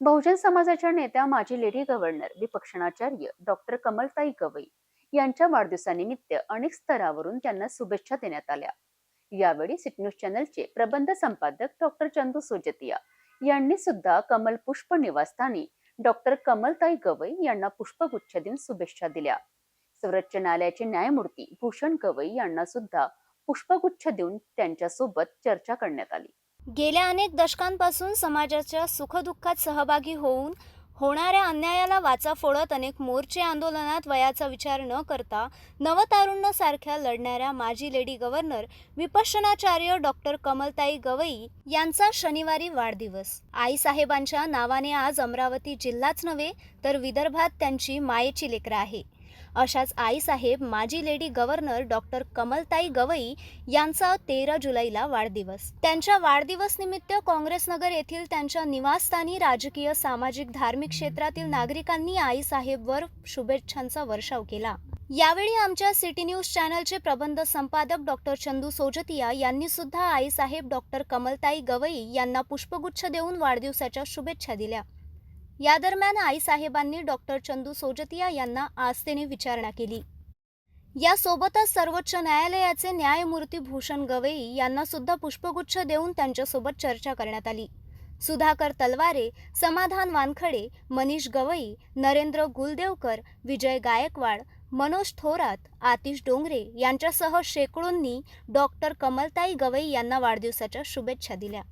बहुजन समाजाच्या नेत्या माजी लेडी गव्हर्नर विपक्षणाचार्य डॉक्टर कमलताई गवई यांच्या वाढदिवसानिमित्त अनेक स्तरावरून त्यांना शुभेच्छा देण्यात आल्या. यावेळी सिटी न्यूज चॅनलचे प्रबंध संपादक डॉक्टर चंदू सोजतिया यांनी सुद्धा कमल पुष्प निवासस्थानी डॉक्टर कमलताई गवई यांना पुष्पगुच्छ देऊन शुभेच्छा दिल्या. सर्वोच्च न्यायालयाचे न्यायमूर्ती भूषण गवई यांना सुद्धा पुष्पगुच्छ देऊन त्यांच्यासोबत चर्चा करण्यात आली. गेल्या अनेक दशकांपासून समाजाच्या सुखदुःखात सहभागी होऊन होणाऱ्या अन्यायाला वाचा फोडत अनेक मोर्चे आंदोलनात वयाचा विचार न करता नवतारुण्यसारख्या लढणाऱ्या माजी लेडी गव्हर्नर विपश्चनाचार्य डॉक्टर कमलताई गवई यांचा शनिवारी वाढदिवस. आईसाहेबांच्या नावाने आज अमरावती जिल्हाच नव्हे तर विदर्भात त्यांची मायेची लेकरं आहे. अशाच आईसाहेब माजी lady governor doctor Kamaltai Gavai यांचा तेरा जुलैला वाढदिवस. त्यांच्या वाढदिवस निमित्त काँग्रेसनगर येथील त्यांच्या निवासस्थानी राजकीय सामाजिक धार्मिक क्षेत्रातील नागरिकांनी आईसाहेबवर शुभेच्छांचा वर्षाव केला. यावेळी आमच्या सिटी न्यूज चॅनलचे प्रबंध संपादक डॉक्टर चंदू सोजतिया यांनी सुद्धा आईसाहेब डॉक्टर कमलताई गवई यांना पुष्पगुच्छ देऊन वाढदिवसाच्या शुभेच्छा दिल्या. या दरम्यान आईसाहेबांनी डॉक्टर चंदू सोजतिया यांना आस्थेने विचारणा केली. यासोबतच सर्वोच्च न्यायालयाचे न्यायमूर्ती भूषण गवई यांना सुद्धा पुष्पगुच्छ देऊन त्यांच्यासोबत चर्चा करण्यात आली. सुधाकर तलवारे समाधान वानखडे मनीष गवई नरेंद्र गुलदेवकर विजय गायकवाड मनोज थोरात आतिश डोंगरे यांच्यासह शेकडोंनी डॉक्टर कमलताई गवई यांना वाढदिवसाच्या शुभेच्छा दिल्या.